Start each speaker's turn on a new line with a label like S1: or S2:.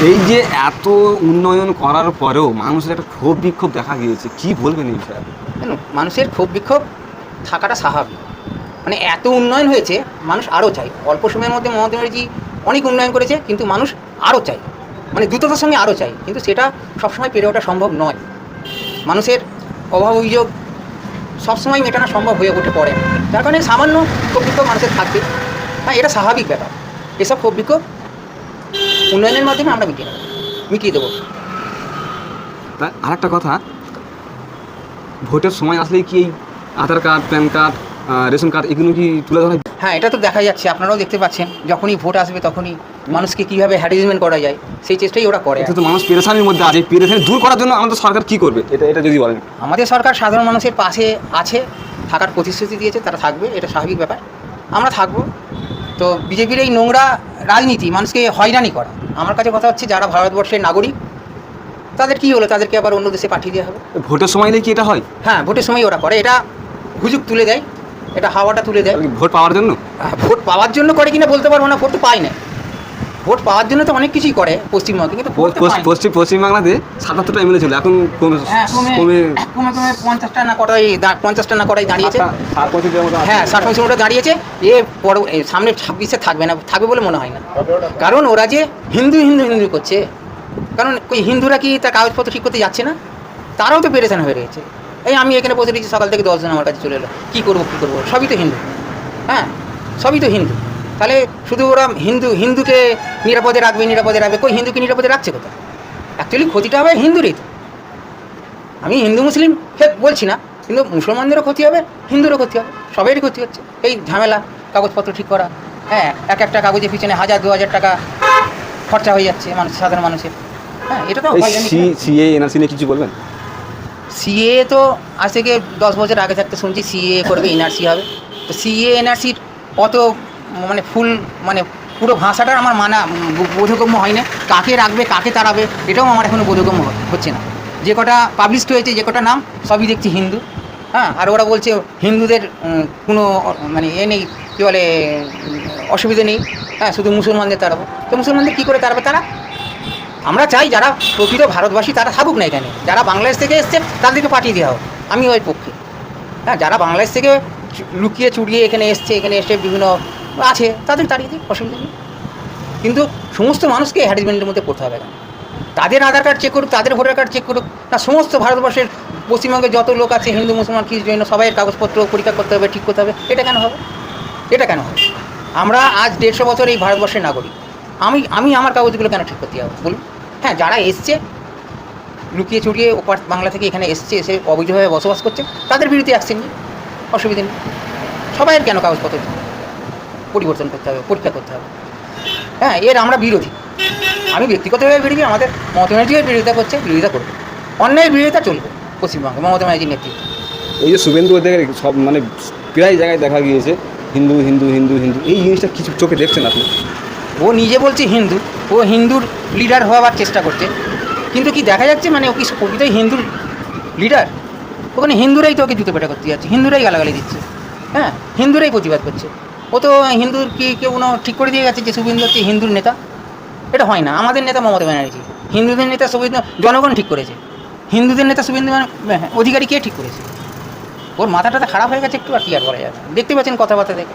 S1: এই যে এত উন্নয়ন করার পরেও মানুষের একটা ক্ষোভ বিক্ষোভ দেখা গিয়েছে, কি বলবেন এই বিষয়ে?
S2: কেন? মানুষের ক্ষোভ বিক্ষোভ থাকাটা স্বাভাবিক। মানে এত উন্নয়ন হয়েছে, মানুষ আরও চাই অল্প সময়ের মধ্যে মমতা ব্যানার্জি অনেক উন্নয়ন করেছে, কিন্তু মানুষ আরও চাই মানে দ্রুততার সঙ্গে আরও চাই কিন্তু সেটা সবসময় পেরে ওঠা সম্ভব নয়। মানুষের অভাব অভিযোগ সবসময় মেটানো সম্ভব হয়ে উঠে পড়ে। যার কারণে সামান্য ক্ষোভ বিক্ষোভ মানুষের থাকবে। হ্যাঁ এটা স্বাভাবিক ব্যাপার। এসব ক্ষোভ বিক্ষোভ উন্নয়নের মাধ্যমে আমরা মিটিয়ে নেব মিটিয়ে দেবো
S1: তা আর একটা কথা ভোটের সময় আসলেই কি এই Aadhaar card PAN card ration card এগুলো কি তুলে ধরা হ্যাঁ?
S2: এটা তো দেখা যাচ্ছে আপনারাও দেখতে পাচ্ছেন যখনই ভোট আসবে তখনই মানুষকে কীভাবে হ্যারাসমেন্ট করা যায় সেই চেষ্টাই ওরা করে।
S1: এতে তো মানুষ পেরেশানির মধ্যে আছে পেরেশানি দূর করার জন্য আমাদের সরকার কি করবে? এটা এটা যদি বলেন।
S2: আমাদের সরকার সাধারণ মানুষের পাশে আছে থাকার প্রতিশ্রুতি দিয়েছে তারা থাকবে এটা স্বাভাবিক ব্যাপার। আমরা থাকব। তো বিজেপির এই নোংরা রাজনীতি মানুষকে হয়রানি করা। আমার কাছে কথা হচ্ছে যারা ভারতবর্ষের নাগরিক তাদের কি হলো? তাদেরকে আবার অন্য দেশে পাঠিয়ে দেওয়া হবে?
S1: ভোটের সময় কি এটা হয়?
S2: হ্যাঁ ভোটের সময় ওরা করে। এটা হুজুক তুলে দেয় এটা হাওয়াটা তুলে দেয়।
S1: ভোট পাওয়ার জন্য?
S2: ভোট পাওয়ার জন্য করে কিনা বলতে পারব না ভোট তো পাই না। ভোট পাওয়ার জন্য তো অনেক কিছুই করে পশ্চিমবঙ্গে কিন্তু
S1: পশ্চিম- পশ্চিমবাংলাতে সাতাত্তরটা এমএলএ ছিল এখন কমে
S2: হ্যাঁ কমে
S1: কমে
S2: পঞ্চাশটা না কটাই পঞ্চাশটা না কটাই দাঁড়িয়েছে। হ্যাঁ ষাট পঁয়ষট্টি মতো দাঁড়িয়েছে। এ পর সামনে ছাব্বিশে থাকবে না থাকবে বলে মনে হয় না। কারণ ওরা যে হিন্দু হিন্দু হিন্দু করছে। কারণ ওই হিন্দুরা কি তার কাগজপত্র ঠিক করতে যাচ্ছে না? তারাও তো পেরেশান হয়ে রয়েছে। এই আমি এখানে বসে রয়েছি সকাল থেকে দশজন আমার কাছে চলে এলো। কী করব কী করব? সবই তো হিন্দু। হ্যাঁ সবই তো হিন্দু। তাহলে শুধু ওরা হিন্দু হিন্দুকে নিরাপদে রাখবে নিরাপদে রাখবে কই হিন্দুকে নিরাপদে রাখছে কোথায়? অ্যাকচুয়ালি ক্ষতিটা হবে হিন্দুরই তো। আমি হিন্দু মুসলিম হে বলছি না কিন্তু মুসলমানদেরও ক্ষতি হবে হিন্দুরও ক্ষতি হবে সবাইয়েরই ক্ষতি হচ্ছে। এই ঝামেলা কাগজপত্র ঠিক করা হ্যাঁ এক একটা কাগজের পিছনে হাজার দু হাজার টাকা খরচা হয়ে যাচ্ছে মানুষ সাধারণ মানুষের। হ্যাঁ এটা তো
S1: এই সিএ এনআরসি নিয়ে কিছু বলবেন?
S2: সিএ তো আজ থেকে দশ বছর আগে থাকতে শুনছি সিএ করবে এনআরসি হবে। তো সিএ এনআরসির অত মানে ফুল মানে পুরো ভাষাটার আমার মানা বোধগম্য হয় না কাকে রাখবে, কাকে তাড়াবে, এটাও আমার এখনও বোধগম্য হচ্ছে না। যে কটা পাবলিশড হয়েছে, যে কটা নাম, সবই দেখছি হিন্দু। হ্যাঁ আর ওরা বলছে হিন্দুদের কোনো মানে এ নেই, কী বলে, অসুবিধে নেই। হ্যাঁ শুধু মুসলমানদের তাড়াবো। তো মুসলমানদের কী করে তাড়াবে তারা? আমরা চাই যারা প্রকৃত ভারতবাসী, তারা থাকুক না এখানে। যারা বাংলাদেশ থেকে এসছে, তাদেরকে পাঠিয়ে দেওয়া হোক। আমি ওই পক্ষে। হ্যাঁ যারা বাংলাদেশ থেকে লুকিয়ে চুড়িয়ে এখানে এসছে, এখানে এসে বিভিন্ন আছে, তাদের তাড়িয়ে দিই অসুবিধা নেই। কিন্তু সমস্ত মানুষকে হ্যারাসমেন্টের মধ্যে পড়তে হবে না তাদের আধার কার্ড চেক করুক, তাদের ভোটার কার্ড চেক করুক, না সমস্ত ভারতবর্ষের পশ্চিমবঙ্গে যত লোক আছে, হিন্দু, মুসলমান কি জন্য সবাইয়ের কাগজপত্র পরীক্ষা করতে হবে, ঠিক করতে হবে, এটা কেন হবে? এটা কেন হবে? আমরা আজ দেড়শো বছর এই ভারতবর্ষের নাগরিক। আমি আমি আমার কাগজগুলো কেন ঠিক করতে হবে বলুন। হ্যাঁ যারা এসছে, লুকিয়ে চুরিয়ে ওপার বাংলা থেকে এখানে এসছে, এসে অবৈধভাবে বসবাস করছে, তাদের বিরুদ্ধে অ্যাকশন নেই অসুবিধা নেই। সবাইয়ের কেন কাগজপত্র? পরিবর্তন করতে হবে পরীক্ষা করতে হবে। হ্যাঁ এর আমরা বিরোধী। আমি ব্যক্তিগতভাবে বিরোধী আমাদের মমতা ব্যানার্জিও বিরোধিতা করছে বিরোধিতা করবে। অন্যায়ের বিরোধিতা চলবে পশ্চিমবঙ্গে মমতা ব্যানার্জির নেতৃত্বে।
S1: এই যে শুভেন্দু অধিকারী সব মানে প্রায় জায়গায় দেখা গিয়েছে হিন্দু হিন্দু হিন্দু হিন্দু এই জিনিসটা কিছু চোখে দেখছেন আপনি?
S2: ও নিজে বলছে হিন্দু ও হিন্দুর লিডার হওয়ার চেষ্টা করছে। কিন্তু কি দেখা যাচ্ছে মানে ও কি প্রকৃতই হিন্দুর লিডার ওখানে হিন্দুরাই তো ওকে জুতো পেটা করতে যাচ্ছে হিন্দুরাই গালাগালি দিচ্ছে। হ্যাঁ হিন্দুরাই প্রতিবাদ করছে। ও তো হিন্দুর কি কেউ ঠিক করে দিয়ে গেছে যে শুভেন্দু হচ্ছে হিন্দুর নেতা? এটা হয় না। আমাদের নেতা মমতা ব্যানার্জি। হিন্দুদের নেতা শুভেন্দু জনগণ ঠিক করেছে। হিন্দুদের নেতা শুভেন্দু হ্যাঁ, অধিকারী কে ঠিক করেছে? ওর মাথাটা খারাপ হয়ে গেছে একটু আর কি আর বলা যায়। দেখতে পাচ্ছেন কথাবার্তা দেখে।